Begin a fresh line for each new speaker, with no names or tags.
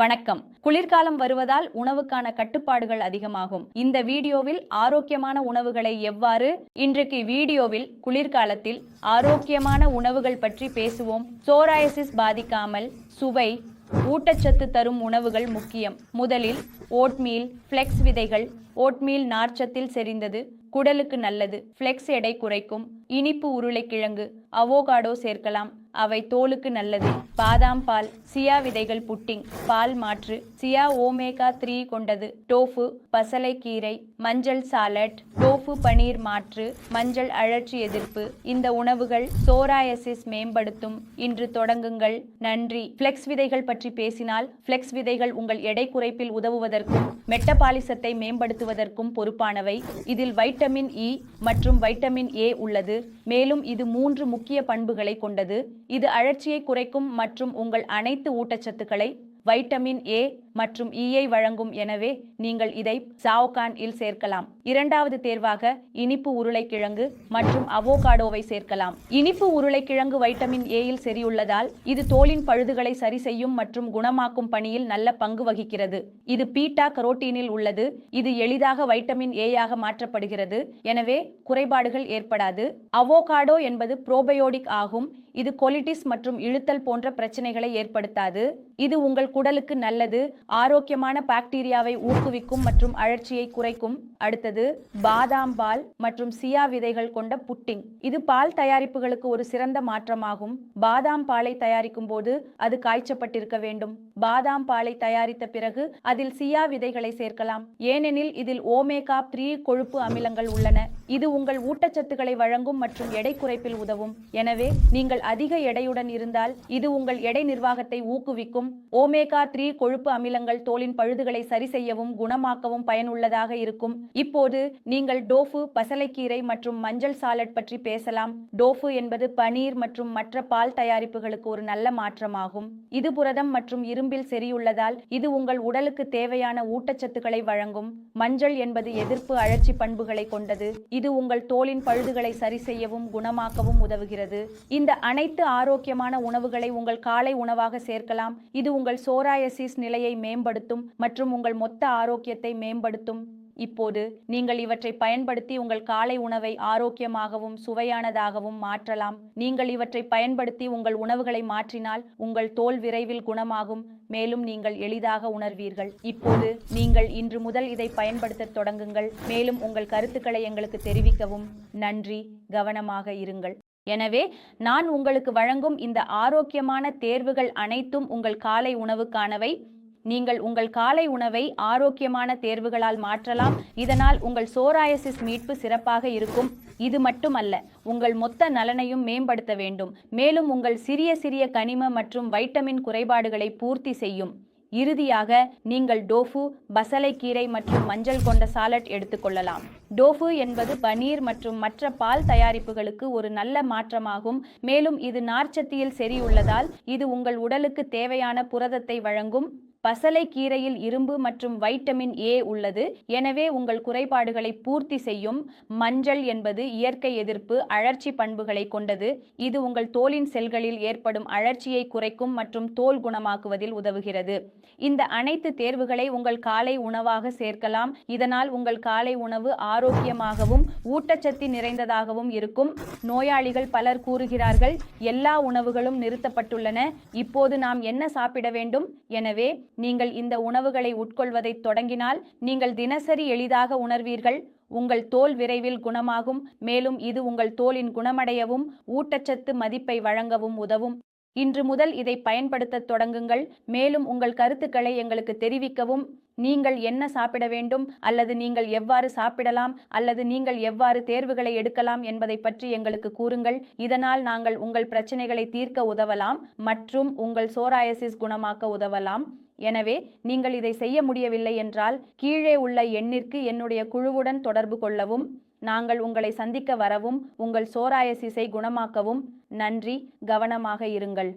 வணக்கம். குளிர்காலம் வருவதால் உணவுக்கான கட்டுப்பாடுகள் அதிகமாகும். இந்த வீடியோவில் ஆரோக்கியமான உணவுகளை எவ்வாறு? இன்றைக்கு வீடியோவில் குளிர்காலத்தில் ஆரோக்கியமான உணவுகள் பற்றி பேசுவோம். சோராயசிஸ் பாதிக்காமல் சுவை ஊட்டச்சத்து தரும் உணவுகள் முக்கியம். முதலில் ஓட்மீல் ஃப்ளெக்ஸ் விதைகள். ஓட்மீல் நார்ச்சத்தில் செறிந்தது குடலுக்கு நல்லது. ஃப்ளெக்ஸ் எடை குறைக்கும். இனிப்பு உருளைக்கிழங்கு அவோகாடோ சேர்க்கலாம். அவை தோலுக்கு நல்லது. பாதாம் பால் சியா விதைகள் புட்டிங் பால் மாற்று சியா ஓமேகா த்ரீ கொண்டது. டோஃபு பசலைக்கீரை மஞ்சள் சாலட் டோஃபு பனீர் மாற்று மஞ்சள் அழற்சி எதிர்ப்பு. இந்த உணவுகள் சோராயசிஸ் மேம்படுத்தும். இன்று தொடங்குங்கள். நன்றி. ஃப்ளெக்ஸ் விதைகள் பற்றி பேசினால் ஃப்ளெக்ஸ் விதைகள் உங்கள் எடை குறைப்பில் உதவுவதற்கும் மெட்டபாலிசத்தை மேம்படுத்துவதற்கும் பொறுப்பானவை. இதில் வைட்டமின் இ மற்றும் வைட்டமின் ஏ உள்ளது. மேலும் இது மூன்று முக்கிய பண்புகளை கொண்டது. இது அழற்சியை குறைக்கும் மற்றும் உங்கள் அனைத்து ஊட்டச்சத்துக்களை வைட்டமின் ஏ மற்றும் ஈயை வழங்கும். எனவே நீங்கள் இதை சாவ்கான் இல் சேர்க்கலாம். இரண்டாவது தேர்வாக இனிப்பு உருளைக்கிழங்கு மற்றும் அவோகாடோவை சேர்க்கலாம். இனிப்பு உருளைக்கிழங்கு வைட்டமின் ஏயில் செறியுள்ளதால் இது தோலின் பழுதுகளை சரி செய்யும் மற்றும் குணமாக்கும் பணியில் நல்ல பங்கு வகிக்கிறது. இது பீட்டா கரோட்டீனில் உள்ளது. இது எளிதாக வைட்டமின் ஏயாக மாற்றப்படுகிறது. எனவே குறைபாடுகள் ஏற்படாது. அவோகாடோ என்பது புரோபயோடிக் ஆகும். இது கொலிட்டிஸ் மற்றும் இழுத்தல் போன்ற பிரச்சனைகளை ஏற்படுத்தாது. இது உங்கள் குடலுக்கு நல்லது ஆரோக்கியமான பாக்டீரியாவை ஊக்குவிக்கும் மற்றும் அழற்சியை குறைக்கும். அடுத்தது பாதாம் பால் மற்றும் சியா விதைகள் கொண்ட புட்டிங். இது பால் தயாரிப்புகளுக்கு ஒரு சிறந்த மாற்றமாகும். பாதாம் பாலை தயாரிக்கும் போது அது காய்ச்சப்பட்டிருக்க வேண்டும். பாதாம் பாலை தயாரித்த பிறகு அதில் சியா விதைகளை சேர்க்கலாம். ஏனெனில் இதில் ஓமேகா த்ரீ கொழுப்பு அமிலங்கள் உள்ளன. இது உங்கள் ஊட்டச்சத்துக்களை வழங்கும் மற்றும் எடை குறைப்பில் உதவும். எனவே நீங்கள் அதிக எடையுடன் இருந்தால் இது உங்கள் எடை நிர்வாகத்தை ஊக்குவிக்கும். ஓமேகா த்ரீ கொழுப்பு அமிலங்கள் தோலின் பழுதுகளை சரி செய்யவும் குணமாக்கவும் பயனுள்ளதாக இருக்கும். இப்போது நீங்கள் டோஃபு பசலைக்கீரை மற்றும் மஞ்சள் சாலட் பற்றி பேசலாம். டோஃபு என்பது பனீர் மற்றும் மற்ற பால் தயாரிப்புகளுக்கு ஒரு நல்ல மாற்றமாகும். இது புரதம் மற்றும் இரும்பில் செறியுள்ளதால் இது உங்கள் உடலுக்கு தேவையான ஊட்டச்சத்துக்களை வழங்கும். மஞ்சள் என்பது எதிர்ப்பு அழற்சி பண்புகளை கொண்டது. இது உங்கள் தோலின் பழுதுகளை சரி செய்யவும் குணமாக்கவும் உதவுகிறது. இந்த அனைத்து ஆரோக்கியமான உணவுகளை உங்கள் காலை உணவாக சேர்க்கலாம். இது உங்கள் சோராயசிஸ் நிலையை மேம்படுத்தும் மற்றும் உங்கள் மொத்த ஆரோக்கியத்தை மேம்படுத்தும். இப்போது நீங்கள் இவற்றை பயன்படுத்தி உங்கள் காலை உணவை ஆரோக்கியமாகவும் சுவையானதாகவும் மாற்றலாம். நீங்கள் இவற்றை பயன்படுத்தி உங்கள் உணவுகளை மாற்றினால் உங்கள் தோல் விரைவில் குணமாகும். மேலும் நீங்கள் எளிதாக உணர்வீர்கள். இப்போது நீங்கள் இன்று முதல் இதை பயன்படுத்த தொடங்குங்கள். மேலும் உங்கள் கருத்துக்களை எங்களுக்கு தெரிவிக்கவும். நன்றி. கவனமாக இருங்கள். எனவே நான் உங்களுக்கு வழங்கும் இந்த ஆரோக்கியமான தேர்வுகள் அனைத்தும் உங்கள் காலை உணவுக்கானவை. நீங்கள் உங்கள் காலை உணவை ஆரோக்கியமான தேர்வுகளால் மாற்றலாம். இதனால் உங்கள் சோராயசிஸ் மீட்பு சிறப்பாக இருக்கும். இது மட்டுமல்ல உங்கள் மொத்த நலனையும் மேம்படுத்த வேண்டும். மேலும் உங்கள் சிறிய சிறிய கனிம மற்றும் வைட்டமின் குறைபாடுகளை பூர்த்தி செய்யும். இறுதியாக நீங்கள் டோஃபு பசலைக்கீரை மற்றும் மஞ்சள் கொண்ட சாலட் எடுத்துக்கொள்ளலாம் டோஃபு என்பது பனீர் மற்றும் மற்ற பால் தயாரிப்புகளுக்கு ஒரு நல்ல மாற்றமாகும். மேலும் இது நார்ச்சத்தியில் செறியுள்ளதால் இது உங்கள் உடலுக்கு தேவையான புரதத்தை வழங்கும். பசலை கீரையில் இரும்பு மற்றும் வைட்டமின் ஏ உள்ளது. எனவே உங்கள் குறைபாடுகளை பூர்த்தி செய்யும் மஞ்சள் என்பது இயற்கை எதிர்ப்பு அழற்சி பண்புகளை கொண்டது. இது உங்கள் தோலின் செல்களில் ஏற்படும் அழற்சியை குறைக்கும் மற்றும் தோல் குணமாக்குவதில் உதவுகிறது. இந்த அனைத்து தேர்வுகளை உங்கள் காலை உணவாக சேர்க்கலாம். இதனால் உங்கள் காலை உணவு ஆரோக்கியமாகவும் ஊட்டச்சத்து நிறைந்ததாகவும் இருக்கும். நோயாளிகள் பலர் கூறுகிறார்கள் எல்லா உணவுகளும் நிறுத்தப்பட்டுள்ளன. இப்போது நாம் என்ன சாப்பிட வேண்டும்? எனவே நீங்கள் இந்த உணவுகளை உட்கொள்வதை தொடங்கினால் நீங்கள் தினசரி எளிதாக உணர்வீர்கள். உங்கள் தோல் விரைவில் குணமாகும். மேலும் இது உங்கள் தோலின் குணமடையவும் ஊட்டச்சத்து மதிப்பை வழங்கவும் உதவும். இன்று முதல் இதை பயன்படுத்த தொடங்குங்கள். மேலும் உங்கள் கருத்துக்களை எங்களுக்கு தெரிவிக்கவும். நீங்கள் என்ன சாப்பிட வேண்டும்? அல்லது நீங்கள் எவ்வாறு சாப்பிடலாம்? அல்லது நீங்கள் எவ்வாறு தேர்வுகளை எடுக்கலாம்? என்பதை பற்றி எங்களுக்கு கூறுங்கள். இதனால் நாங்கள் உங்கள் பிரச்சனைகளை தீர்க்க உதவலாம் மற்றும் உங்கள் சோராயசிஸ் குணமாக்க உதவலாம். எனவே நீங்கள் இதை செய்ய முடியவில்லை என்றால் கீழே உள்ள எண்ணிற்கு என்னுடைய குழுவுடன் தொடர்பு கொள்ளவும் நாங்கள் உங்களை சந்திக்க வரவும் உங்கள் சோராயசிஸை குணமாக்கவும் நன்றி கவனமாக இருங்கள்.